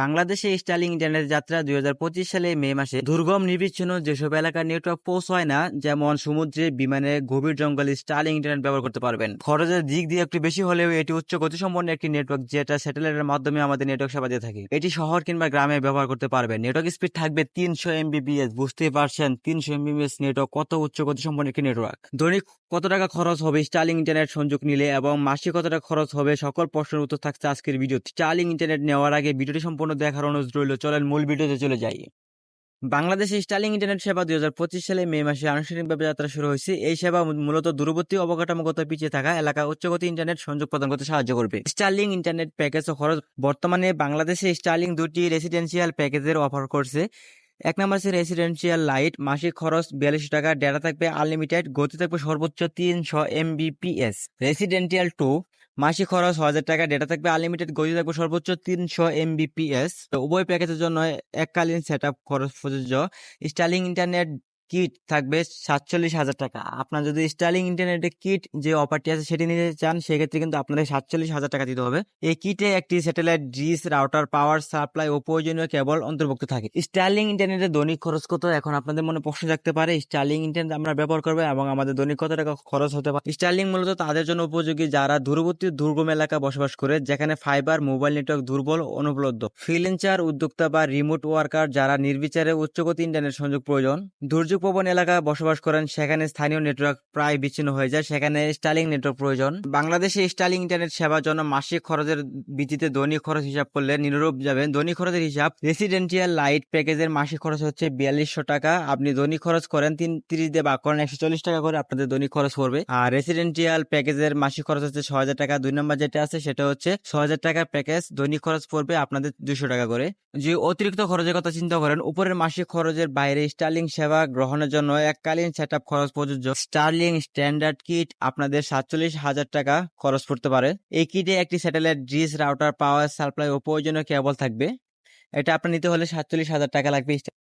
বাংলাদেশে Sterling internet যাত্রা দুই হাজার পঁচিশ সালে মে মাসে দুর্গম নির্বিচ্ছিন্ন যেসব এলাকার নেটওয়ার্ক পৌঁছায় না, যেমন সমুদ্রে, বিমানে, গভীর জঙ্গলে স্টার্লিং ইন্টারনেট ব্যবহার করতে পারবেন। খরচের দিক দিয়ে একটু বেশি হলেও এটি উচ্চ গতিসম্পন্ন একটি নেটওয়ার্ক যেটা স্যাটেলাইটের মাধ্যমে আমাদের নেটওয়ার্ক সেবা দিয়ে থাকে। এটি শহর কিংবা গ্রামে ব্যবহার করতে পারবেন। নেটওয়ার্ক স্পিড থাকবে তিনশো এমবিবিএস বুঝতেই পারছেন তিনশো এমবিবিএস নেটওয়ার্ক কত উচ্চ গতিসম্পন্ন একটি নেটওয়ার্ক দৈনিক কত টাকা খরচ হবে স্টার্লিং ইন্টারনেট সংযোগ নিলে এবং মাসে কত টাকা খরচ হবে সকল প্রশ্নের উত্তর থাকছে আজকের ভিডিও স্টার্লিং ইন্টারনেট নেওয়ার আগে ভিডিওটি সম্পূর্ণ দেখার অনুরোধ রইল। চলেন মূল ভিডিওতে চলে যাই। বাংলাদেশে স্টার্লিং ইন্টারনেট সেবা দুই পঁচিশ সালে মে মাসে আনুষ্ঠানিকভাবে যাত্রা শুরু হয়েছে। এই সেবা মূলত দূরবর্তী অবকাঠামোগত পিছিয়ে থাকা এলাকা উচ্চগতি ইন্টারনেট সংযোগ প্রদান করতে সাহায্য করবে। স্টার্লিং ইন্টারনেট প্যাকেজ ও খরচ বর্তমানে বাংলাদেশে স্টার্লিং দুটি রেসিডেন্সিয়াল প্যাকেজের অফার করছে। এক নম্বর হচ্ছে রেসিডেন্সিয়াল লাইট, মাসিক খরচ বিয়াল্লিশ টাকা, ডেটা থাকবে আনলিমিটেড, গতি থাকবে সর্বোচ্চ তিনশো এমবিপিএস রেসিডেন্সিয়াল টু মাসিক খরচ হাজার টাকা ডেটা থাকবে আনলিমিটেড গতি থাকবে সর্বোচ্চ তিনশো এমবিপিএস উভয় প্যাকেজের জন্য এককালীন সেট আপ খরচ প্রযোজ্য। স্টার্লিং ইন্টারনেট কিট থাকবে সাতচল্লিশ হাজার টাকা। আপনার যদি স্টাইলিং ইন্টারনেটের কিট যে অফারটি আছে সেটি নিতে চান, সেক্ষেত্রে কিন্তু আপনাদের সাতচল্লিশ হাজার টাকা দিতে হবে। এই কিটে একটি satellite dish router power supply ও প্রয়োজনীয় কেবল অন্তর্ভুক্ত থাকে। স্টাইলিং ইন্টারনেটের দৈনিক খরচ কত? এখন আপনাদের মনে প্রশ্ন থাকতে পারে স্টাইলিং ইন্টারনেট আমরা ব্যবহার করব এবং আমাদের দৈনিক কত টাকা খরচ হতে পারে? স্টাইলিং মূলত তাদের জন্য উপযোগী যারা দূরবর্তী দুর্গম এলাকা বসবাস করে, যেখানে ফাইবার মোবাইল নেটওয়ার্ক দুর্বল অনুপলব্ধ। ফ্রিল্যান্সার উদ্যোক্তা বা রিমোট ওয়ার্কার যারা নির্বিচারে উচ্চগতি ইন্টারনেট সংযোগ প্রয়োজন দুর্যোগ প্রবণ এলাকায় বসবাস করেন, সেখানে স্থানীয় নেটওয়ার্ক প্রায় বিচ্ছিন্ন হয়ে যায়। সেখানে স্টার্লিং নেটওয়ার্ক প্রয়োজন। বাংলাদেশে স্টার্লিং ইন্টারনেট সেবার জন্য মাসিক খরচের ভিত্তিতে দৈনিক খরচ হিসাব করলে নিরূপ যাবেন। দৈনিক খরচের হিসাব রেসিডেন্সিয়াল লাইট প্যাকেজের মাসিক খরচ হচ্ছে বিয়াল্লিশশো টাকা। আপনি দৈনিক খরচ করেন, তিন তিরিশ দিয়ে ভাগ করেন, একশো চল্লিশ টাকা করে আপনাদের দৈনিক খরচ পড়বে। আর রেসিডেন্সিয়াল প্যাকেজের মাসিক খরচ হচ্ছে ছ হাজার টাকা। দুই নম্বর যেটা আছে, সেটা হচ্ছে ছ হাজার টাকার প্যাকেজ দৈনিক খরচ পড়বে আপনাদের দুশো টাকা করে। যে অতিরিক্ত খরচের কথা চিন্তা করেন, উপরের মাসিক খরচের বাইরে স্টার্লিং সেবা গ্রহণের জন্য এককালীন সেট খরচ প্রযোজ্য। স্টার্লিং স্ট্যান্ডার্ড কিট আপনাদের সাতচল্লিশ হাজার টাকা খরচ পড়তে পারে। এই কিটে একটি satellite dish router power supply ও প্রয়োজনীয় কেবল থাকবে। এটা আপনার নিতে হলে সাতচল্লিশ হাজার টাকা লাগবে।